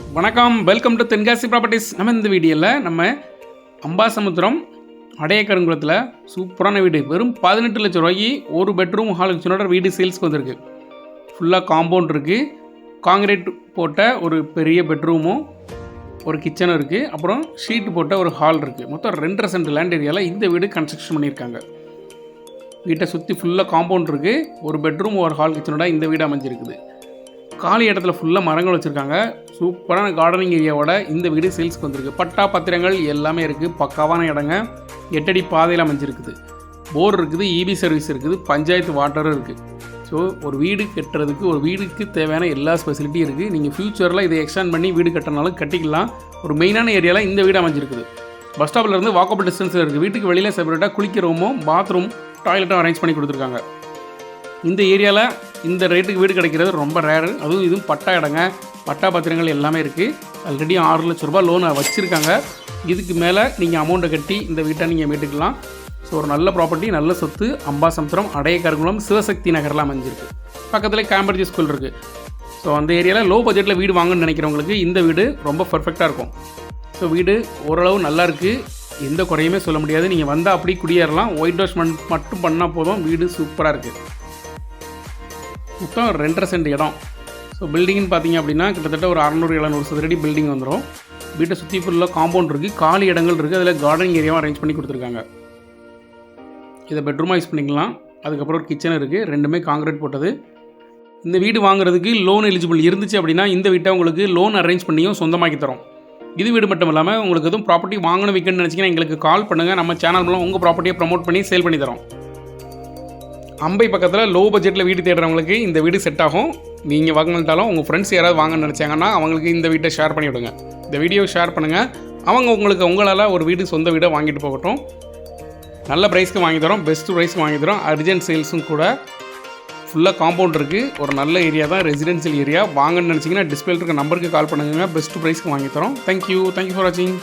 வணக்கம். Welcome to Tenkasi properties நம்ம இந்த வீடியோவில் நம்ம அம்பாசமுத்திரம் அடையக்கருங்குளத்தில் சூப்பரான வீடு. வெறும் பதினெட்டு லட்சம் ரூபாய்க்கு ஒரு பெட்ரூம் ஹால் கிச்சனோட வீடு சேல்ஸ்க்கு வந்திருக்கு. ஃபுல்லாக காம்பவுண்ட் இருக்குது காங்கிரீட் போட்ட ஒரு பெரிய பெட்ரூமும் ஒரு கிச்சனும் இருக்குது அப்புறம் ஷீட் போட்ட ஒரு ஹால் இருக்குது மொத்தம் ரெண்டரை சென்ட் லேண்ட் ஏரியாவில் இந்த வீடு கன்ஸ்ட்ரக்ஷன் பண்ணியிருக்காங்க. வீட்டை சுற்றி ஃபுல்லாக காம்பவுண்ட் இருக்குது ஒரு பெட்ரூம் ஒரு ஹால் கிச்சனோட இந்த வீடு அமைஞ்சிருக்குது. காலி இடத்துல ஃபுல்லாக மரங்கள் வச்சுருக்காங்க. சூப்பரான கார்டனிங் ஏரியாவோட இந்த வீடு சேல்ஸ்க்கு வந்திருக்கு. பட்டா பத்திரங்கள் எல்லாமே இருக்குது பக்காவான இடங்க. எட்டடி பாதையில் அமைஞ்சிருக்குது. போர் இருக்குது இபி சர்வீஸ் இருக்குது பஞ்சாயத்து வாட்டரும் இருக்குது ஸோ ஒரு வீடு கட்டுறதுக்கு ஒரு வீடுக்கு தேவையான எல்லா ஃபெசிலிட்டியும் இருக்குது நீங்கள் ஃப்யூச்சரில் இதை எக்ஸ்டெண்ட் பண்ணி வீடு கட்டினாலும் கட்டிக்கலாம். ஒரு மெயினான ஏரியாவில் இந்த வீடு அமைஞ்சிருக்குது. பஸ் ஸ்டாப்லேருந்து வாக்கபிள் டிஸ்டன்ஸில் இருக்குது வீட்டுக்கு வெளியில் செப்பரேட்டாக குளிக்க ரூமும் பாத்ரூம் டாய்லெட்டும் அரேஞ்ச் பண்ணி கொடுத்துருக்காங்க. இந்த ஏரியாவில் இந்த ரேட்டுக்கு வீடு கிடைக்கிறது ரொம்ப ரேரு அதுவும் இதுவும் பட்டா இடங்க. பட்டா பத்திரங்கள் எல்லாமே இருக்குது ஆல்ரெடி ஆறு லட்ச ரூபாய் லோனை வச்சுருக்காங்க. இதுக்கு மேலே நீங்கள் அமௌண்ட்டை கட்டி இந்த வீட்டை நீங்கள் மீட்டுக்கலாம். ஸோ ஒரு நல்ல ப்ராப்பர்ட்டி நல்ல சொத்து அம்பாசமுத்திரம் அடையக்கருங்குளம் சிவசக்தி நகரில் அமைஞ்சிருக்கு. பக்கத்தில் கேம்பரிஜ் ஸ்கூல் இருக்குது ஸோ அந்த ஏரியாவில் லோ பட்ஜெட்டில் வீடு வாங்கணும்னு நினைக்கிறவங்களுக்கு இந்த வீடு ரொம்ப பர்ஃபெக்டாக இருக்கும். ஸோ வீடு ஓரளவு நல்லா இருக்குது எந்த குறையுமே சொல்ல முடியாது. நீங்கள் வந்தால் அப்படி குடியேறலாம். ஒயிட் வாஷ் மட்டும் பண்ணால் போதும். வீடு சூப்பராக இருக்குது மொத்தம் ரெண்டரை சென்ட் இடம். ஸோ பில்டிங்னு பார்த்தீங்க அப்படின்னா கிட்டத்தட்ட ஒரு அறநூறு எழுநூறு சதுரடி பில்டிங் வந்துடும் வீட்டை சுற்றி ஃபுல்லாக காம்பவுண்ட் இருக்குது காலி இடங்கள் இருக்குது அதில் கார்டனிங் ஏரியாவும் அரேஞ்ச் பண்ணி கொடுத்துருக்காங்க. இதை பெட்ரூமாக யூஸ் பண்ணிக்கலாம். அதுக்கப்புறம் ஒரு கிச்சன் இருக்குது ரெண்டுமே காங்கிரீட் போட்டது. இந்த வீடு வாங்குறதுக்கு லோன் எலிஜிபிள் இருந்துச்சு அப்படின்னா இந்த வீட்டை உங்களுக்கு லோன் அரேஞ்ச் பண்ணியும் சொந்தமாக்கி தரோம். இது வீடு மட்டும் இல்லாமல் உங்களுக்கு எதுவும் ப்ராப்பர்ட்டி வாங்கணும் விற்கணும்னு நினச்சிங்கன்னா எங்களுக்கு கால் பண்ணுங்கள் நம்ம சேனல் மூலம் உங்கள் ப்ராப்பர்ட்டியை ப்ரமோட் பண்ணி சேல் பண்ணி தரோம். அம்பை பக்கத்தில் லோ பட்ஜெட்டில் வீடு தேடுறவங்களுக்கு இந்த வீடு செட் ஆகும். நீங்கள் வாங்கினாலும் உங்கள் ஃப்ரெண்ட்ஸ் யாராவது வாங்கன்னு நினச்சாங்கன்னா அவங்களுக்கு இந்த வீட்டை ஷேர் பண்ணி விடுங்க. இந்த வீடியோ ஷேர் பண்ணுங்கள் அவங்க உங்களுக்கு உங்களால் ஒரு வீடு சொந்த வீடை வாங்கிட்டு போகட்டும். நல்ல ப்ரைஸ்க்கு வாங்கி தரோம். பெஸ்ட் ப்ரைஸ்க்கு வாங்கி தரோம். அர்ஜென்ட் சேல்ஸும் கூட ஃபுல்லாக காம்பவுண்ட் இருக்குது ஒரு நல்ல ஏரியா தான் ரெசிடென்சியல் ஏரியா வாங்கன்னு நினச்சிங்கன்னா டிஸ்பிளே இருக்க நம்பருக்கு கால் பண்ணுங்க. பெஸ்ட் ப்ரைஸ்க்கு வாங்கி தரோம். தேங்க்யூ தேங்க்யூ ஃபார் வாட்சிங்